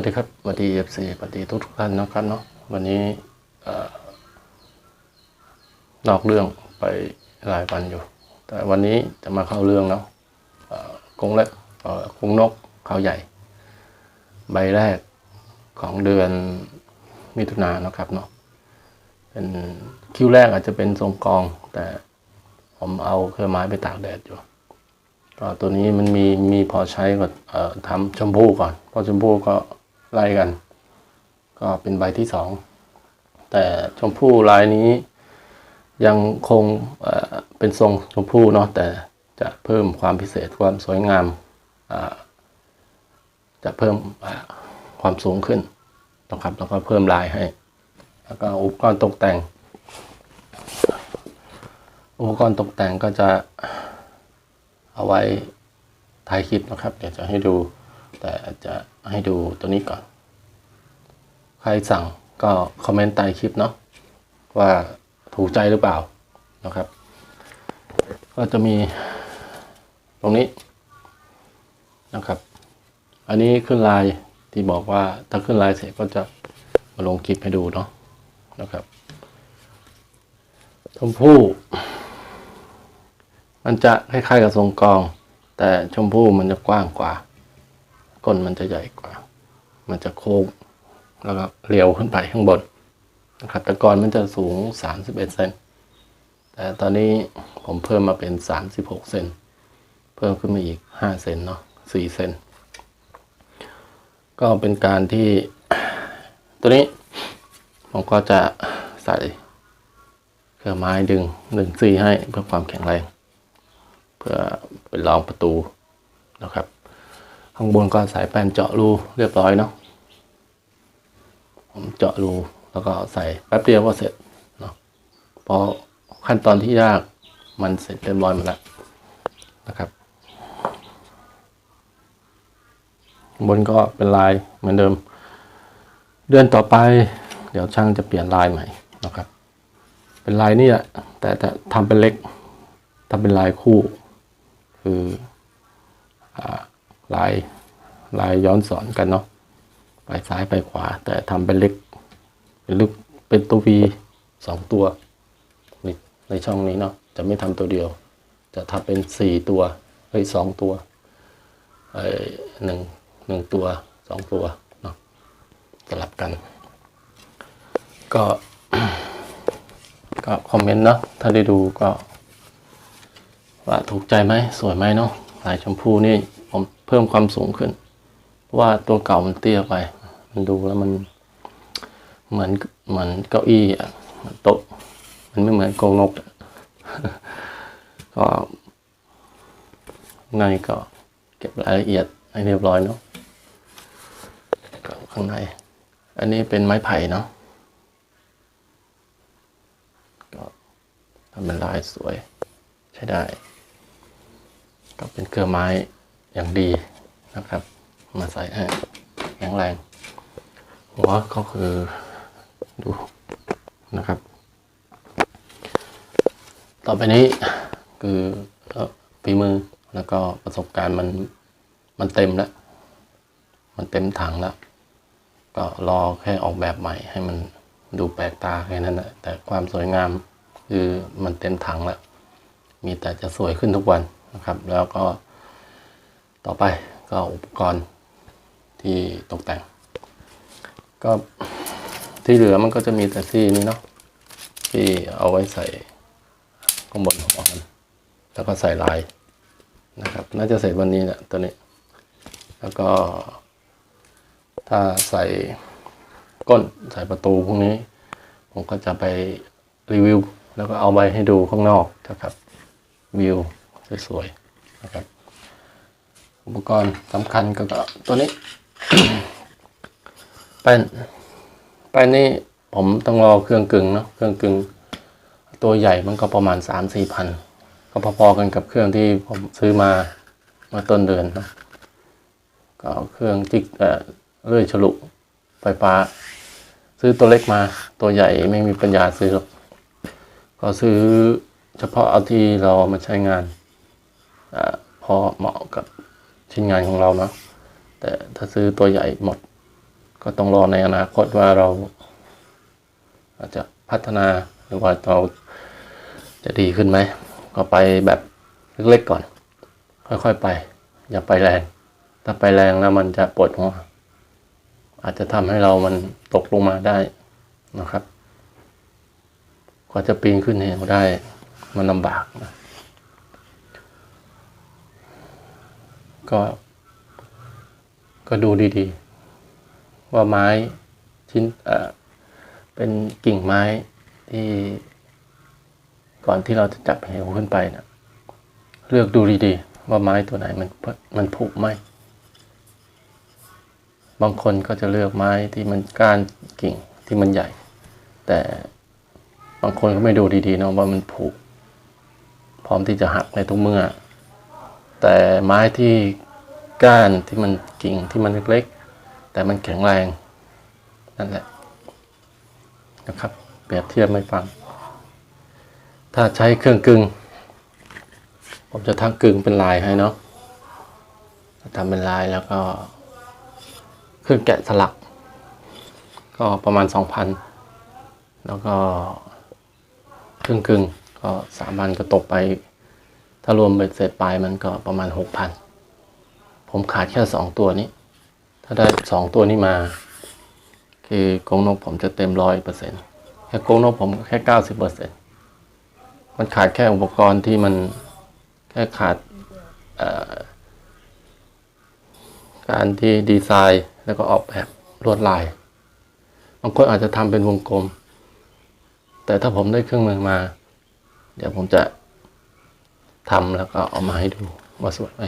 วัสดีครับสวัสดีเอฟซีสวัสดีทุกทุกท่านนะครับเนาะวันนี้นอกเรื่องไปหลายวันอยู่ แต่วันนี้จะมาเข้าเรื่องเนาะกรงเล็กกรงนกเขาใหญ่ ใบแรกของเดือนมิถุนายนนะครับเนาะเป็นคิวแรกอาจจะเป็นทรงกอง แต่ผมเอาเครือไม้ไปตากแดดอยู่ก็ตัวนี้มันมีมีพอใช้ก็เอ่อทำชมพู่ก่อนเพราะชมพู่ก็ ไล่กัน ก็เป็นใบที่สองแต่ชมพู่ลายนี้ยังคงเป็นทรงชมพู่เนาะแต่จะเพิ่มความพิเศษความสวยงาม จะเพิ่มความสูงขึ้นนะครับแล้วก็เพิ่มลายให้ แล้วก็อุปกรณ์ตกแต่ง อุปกรณ์ตกแต่งก็จะเอาไว้ถ่ายคลิปนะครับ เดี๋ยวจะให้ดูแต่จะ ให้ดูตัวนี้ก่อน ใครสั่งก็คอมเมนต์ใต้คลิปเนาะว่าถูกใจหรือเปล่านะครับ ก็จะมีตรงนี้นะครับ อันนี้ขึ้นไลน์ที่บอกว่าถ้าขึ้นไลน์เสร็จก็จะมาลงคลิปให้ดูเนาะนะครับชมพู่มันจะคล้ายๆกับทรงกอง แต่ชมพู่มันจะกว้างกว่า ก้นมันจะใหญ่กว่า มันจะโค้งแล้วก็เรียวขึ้นไปข้างบนนะครับ แต่ก่อนมันจะสูง 31 เซน แต่ตอนนี้ผมเพิ่มมาเป็น 36 เซน เพิ่มขึ้นมาอีก 5 เซนเนาะ4เซน ก็เป็นการที่ ตัวนี้ผมก็จะใส่เครื่องไม้ดึงดึงซี่ให้เพื่อความแข็งแรง เพื่อเป็นรองประตูนะครับ ข้างบนก็ใส่แป้นเจาะรูเรียบร้อยเนาะผมเจาะรูแล้วก็ใส่แป๊บเดียวก็เสร็จเนาะพอขั้นตอนที่ยากมันเสร็จเรียบร้อยหมดแล้วนะครับบนก็เป็นลายเหมือนเดิม เดือนต่อไป เดี๋ยวช่างจะเปลี่ยนลายใหม่นะครับ เป็นลายนี่แหละแต่แต่ทำเป็นเล็กทำเป็นลายคู่ คืออา ลายลายย้อนสอนกันเนาะไปซ้ายไปขวา แต่ทำเป็นเล็ก เป็นลูกเป็นตัววีสองตัวในในช่องนี้เนาะจะไม่ทำตัวเดียว จะทำเป็นสี่ตัวเฮ้ยสองตัวเอ้ยหนึ่งหนึ่งตัวสองตัวเนาะสลับกัน ก็ก็คอมเมนต์เนาะถ้าได้ดูก็ ว่าถูกใจไหมสวยไหมเนาะลายชมพูนี่ เพิ่มความสูงขึ้น เพราะว่าตัวเก่ามันเตี้ยไป มันดูแล้วมันเหมือนเหมือนเก้าอี้อะมือนโต๊ะ มันไม่เหมือนกงนกอะก็ในก็เก็บรายละเอียดให้เรียบร้อยเนาะข้างใน อันนี้เป็นไม้ไผ่เนาะก็ทำเป็นลายสวย ใช้ได้ ก็เป็นเครือไม้ อย่างดีนะครับ มาใส่แข็งแรง หัวก็คือดูนะครับ ต่อไปนี้คือเอ่อฝีมือแล้วก็ประสบการณ์มันมันเต็มแล้ว มันเต็มถังแล้ว ก็รอแค่ออกแบบใหม่ให้มันดูแปลกตาแค่นั้นแหละแต่ความสวยงามคือมันเต็มถังแล้ว มีแต่จะสวยขึ้นทุกวันนะครับ แล้วก็ ต่อไปก็อุปกรณ์ที่ตกแต่ง ก็ที่เหลือมันก็จะมีแต่ที่นี้เนาะที่เอาไว้ใส่ข้างบนของมันแล้วก็ใส่ลายนะครับ น่าจะเสร็จวันนี้แหละตัวนี้ แล้วก็ ถ้าใส่ก้นใส่ประตูพวกนี้ ผมก็จะไปรีวิว แล้วก็เอาไปให้ดูข้างนอกนะครับ วิวสวยๆนะครับ อุปกรณ์สำคัญก็ตัวนี้แป้นแป้นนี่ผมต้องรอเครื่องกึ่งเนาะเครื่องกึ่งตัวใหญ่มันก็ประมาณสามสี่พันก็พอๆกันกับเครื่องที่ผมซื้อมาเมื่อต้นเดือนนะก็เครื่องจิกเอ่อเลื่อยฉลุไฟฟ้า ซื้อตัวเล็กมาตัวใหญ่ไม่มีปัญญาซื้อหรอกก็ซื้อเฉพาะเอาที่เรามาใช้งานอาพอเหมาะกับ ชิ้นงานของเราเนาะแต่ถ้าซื้อตัวใหญ่หมด ก็ต้องรอในอนาคตว่าเรา อาจจะพัฒนาหรือว่าเราจะดีขึ้นไหม ก็ไปแบบเล็กๆก่อน ค่อยๆไป อย่าไปแรง ถ้าไปแรงแล้วมันจะปวดหัวอาจจะทำให้เรามันตกลงมาได้นะครับกว่าจะปีนขึ้นเหวได้มันลำบากนะ ก็ ก็ดูดีๆ ว่าไม้ชิ้นเอ่อเป็นกิ่งไม้ที่ก่อนที่เราจะจับเหวขึ้นไปนะเลือกดูดีๆ ว่าไม้ตัวไหนมันมันผุไหมบางคนก็จะเลือกไม้ที่มันก้านกิ่งที่มันใหญ่ แต่บางคนก็ไม่ดูดีๆเนาะว่ามันผุพร้อมที่จะหักในทุกเมื่อ แต่ไม้ที่ก้านที่มันกิ่งที่มันเล็กๆ แต่มันแข็งแรง นั่นแหละนะครับ เปรียบเทียบไม่ฟัง ถ้าใช้เครื่องกึง่งผมจะทั้งกึ่งเป็นลายให้เนาะทำเป็นลายแล้วก็ เครื่องแกะสลัก ก็ประมาณสองพันแล้วก็เครื่องกึ่งก็สามพันก็ตกไป ถ้ารวมเบ็ดเสร็จไปมันก็ประมาณหกพันผมขาดแค่สองตัวนี้ ถ้าได้สองตัวนี้มา คือกงนกผมจะเต็มร้อยเปอร์เซ็นต์แค่กงนกผมแค่เก้าสิบเปอร์เซ็นต์มันขาดแค่อุปกรณ์ที่มันแค่ขาดการที่ดีไซน์แล้วก็ออกแบบลวดลายบางคนอาจจะทำเป็นวงกลม แต่ถ้าผมได้เครื่องมือมา เดี๋ยวผมจะ ทำแล้วก็เอามาให้ดูว่าสวยไหม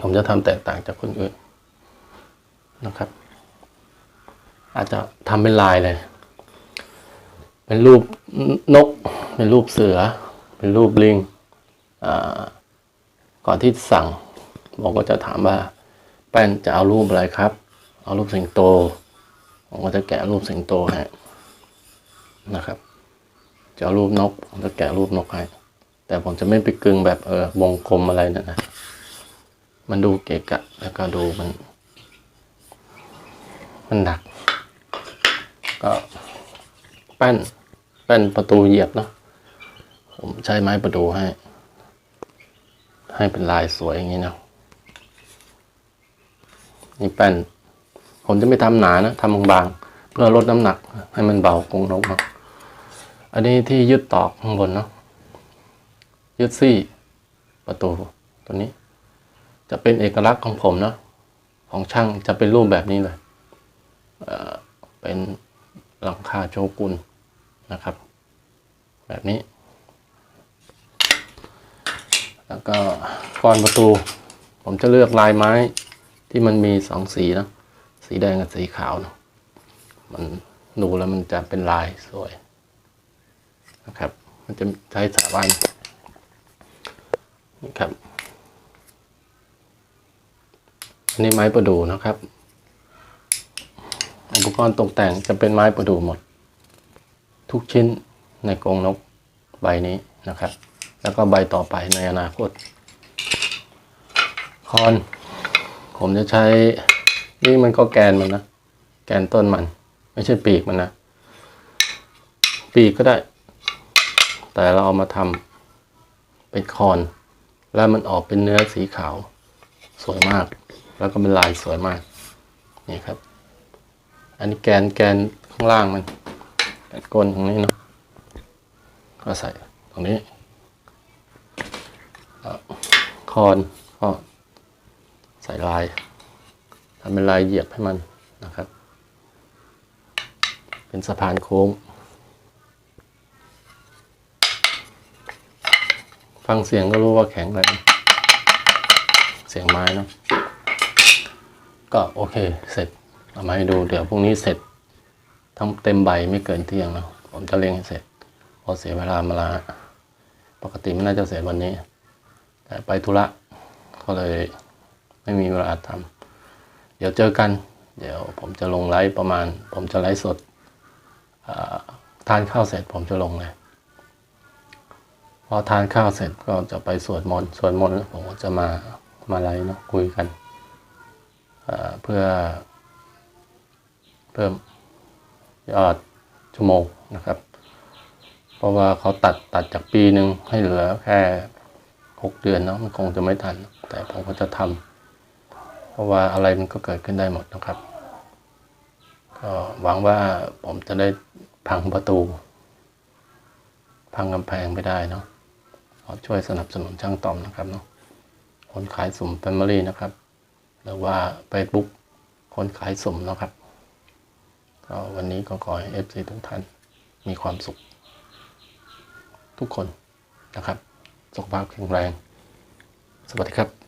ผมจะทำแตกต่างจากคนอื่นนะครับ อาจจะทำเป็นลายเลย เป็นรูปนก เป็นรูปเสือ เป็นรูปลิงอ่าก่อนที่สั่งผมก็จะถามว่า แป้นจะเอารูปอะไรครับ เอารูปสิงโตผมก็จะแกะรูปสิงโตให้นะครับ จะเอารูปนกผมจะแกะรูปนกให้ แต่ผมจะไม่ไปกึงแบบเออวงกลมอะไรนี่ยนะ มันดูเกะกะ แล้วก็ดูมัน มันหนัก ก็แป้นแป้นประตูเหยียบเนาะผมใช้ไม้ประตูให้ ให้เป็นลายสวยอย่างนี้เนาะนี่แป้น ผมจะไม่ทำหนานะทำบางๆเพื่อลดน้ำหนัก ให้มันเบากงนกเนาะอันนี้ที่ยึดตอกข้างบนเนาะ ยึดซี่ประตูตัวนี้ จะเป็นเอกลักษณ์ของผมเนาะของช่างจะเป็นรูปแบบนี้เลยเเป็นหลังคาโชกุนนะครับ แบบนี้ แล้วก็กรอนประตู ผมจะเลือกลายไม้ที่มันมีสองสีนะสีแดงกับสีขาวนะมันดูแล้วมันจะเป็นลายสวยนะครับ มันจะใช้สาวัน นี่ครับ อันนี้ไม้ประดู่นะครับ อุปกรณ์ตกแต่งจะเป็นไม้ประดู่หมด ทุกชิ้นในกรงนกใบนี้นะครับ แล้วก็ใบต่อไปในอนาคต คอน ผมจะใช้นี่มันก็แกนมันนะ แกนต้นมัน ไม่ใช่ปีกมันนะ ปีกก็ได้ แต่เราเอามาทำเป็นคอน แล้วมันออกเป็นเนื้อสีขาว สวยมาก แล้วก็เป็นลายสวยมาก นี่ครับ อันนี้แกนแกนข้างล่างมันแกนก้นตรงนี้เนาะก็ใส่ตรงนี้คอนก็ใส่ลายทำเป็นลายเหยียบให้มันนะครับ เป็นสะพานโค้ง ฟังเสียงก็รู้ว่าแข็งแรงเสียงไม้เนาะก็โอเคเสร็จเอามาให้ดูเดี๋ยวพรุ่งนี้เสร็จทั้งเต็มใบไม่เกินเที่ยงเนาะผมจะเร่งให้เสร็จพอเสียเวลามาละปกติมันน่าจะเสร็จวันนี้ แต่ไปธุระก็เลยไม่มีเวลาทำเดี๋ยวเจอกัน เดี๋ยวผมจะลงไลฟ์ประมาณ ผมจะไลฟ์สดทานข้าวเสร็จผมจะลงเลย พอทานข้าวเสร็จก็จะไปสวดมนต์สวดมนต์แล้วผมก็จะมามาไลเนาะคุยกันเอ่อเพื่อเพิ่มยอดชั่วโมงนะครับ เพราะว่าเขาตัดตัดจากปีหนึ่งให้เหลือแค่หกเดือนเนาะมันคงจะไม่ทัน แต่ผมก็จะทำเพราะว่าอะไรมันก็เกิดขึ้นได้หมดนะครับ ก็หวังว่าผมจะได้พังประตู พังกำแพงไปได้เนาะ ขอช่วยสนับสนุนช่างตอมนะครับเนาะคนขายสุ่มแฟมิลี่นะครับ หรือว่าไปบุ๊กคนขายสุ่มนะครับก็วันนี้ก็ขอให้เอฟซีทุกท่านมีความสุข ทุกคนนะครับ สุขภาพแข็งแรง สวัสดีครับ